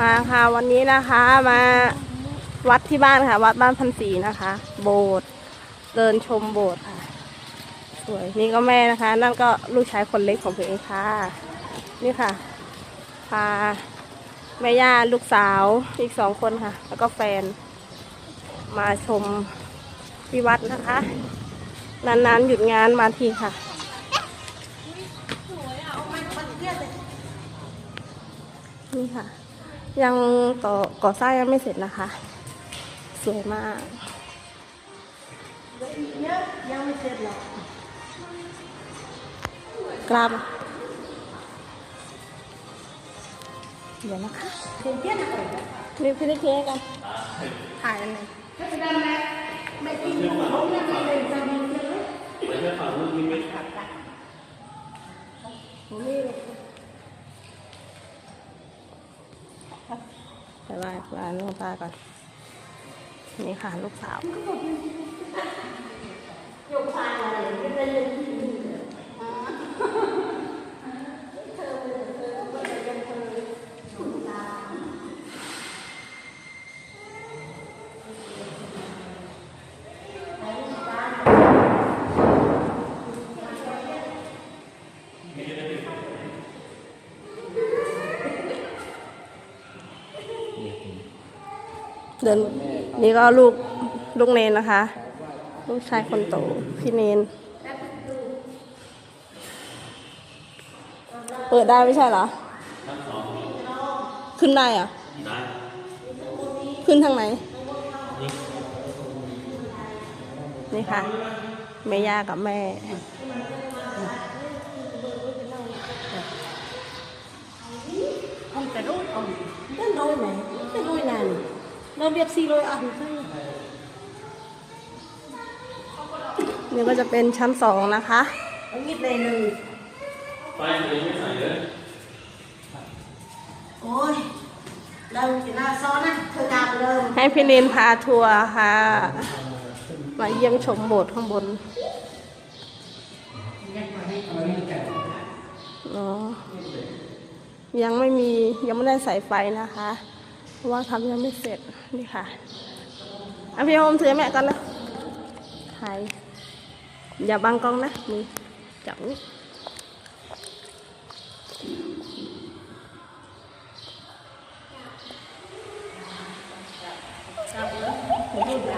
มาค่ะวันนี้นะคะมาวัดที่บ้านค่ะ วัดบ้านพันศรีนะคะ โบสถ์เดินชมโบสถ์ค่ะ สวยนี่ก็แม่นะคะ นั่นก็ลูกชายคนเล็กของตัวเองค่ะ นี่ค่ะพาแม่ย่าลูกสาวอีกสองคนค่ะ แล้วก็แฟน มาชมที่วัดนะคะ นานๆหยุดงานมาทีค่ะนี่ค่ะ ยังต่อก่อสร้างยังไม่เสร็จนะคะ สวยมากยังไม่เสร็จหรอกกราบเดี๋ยวนะคะนี่พี่ได้เค้กกันถ่ายอันไหนไไปไหว้ร้านลวงตาก่อน นี่ค่ะลูกสาวเเดินนี่ก็ลูกลูกเนนนะคะ ลูกชายคนโตพี่เนน เปิดได้ไม่ใช่เหรอ ขึ้นได้อะขึ้นทางไหน นี่ค่ะ แม่ย่ากับแม่ ông cái đôi ông cái đôi này cái đôi này nó biết xì đôi ăn thôi นี่ ก็จะเป็นชั้นสองนะคะ ông biết đây là ไฟตัวเองไม่ใส่เลย ôi đâu chỉ là so nè thôi đạp đâu ให้พี่นินพาทัวร์ค่ะ มาเยี่ยมชมโบสถ์ข้างบนอ๋อยังไม่มียังไม่ได้ใส่ไฟนะคะ ว่าทำยังไม่เสร็จนี่ค่ะอพี่อมถือแม่กันนะถ่ายอย่าบังกล้องนะมือจับนี่จับ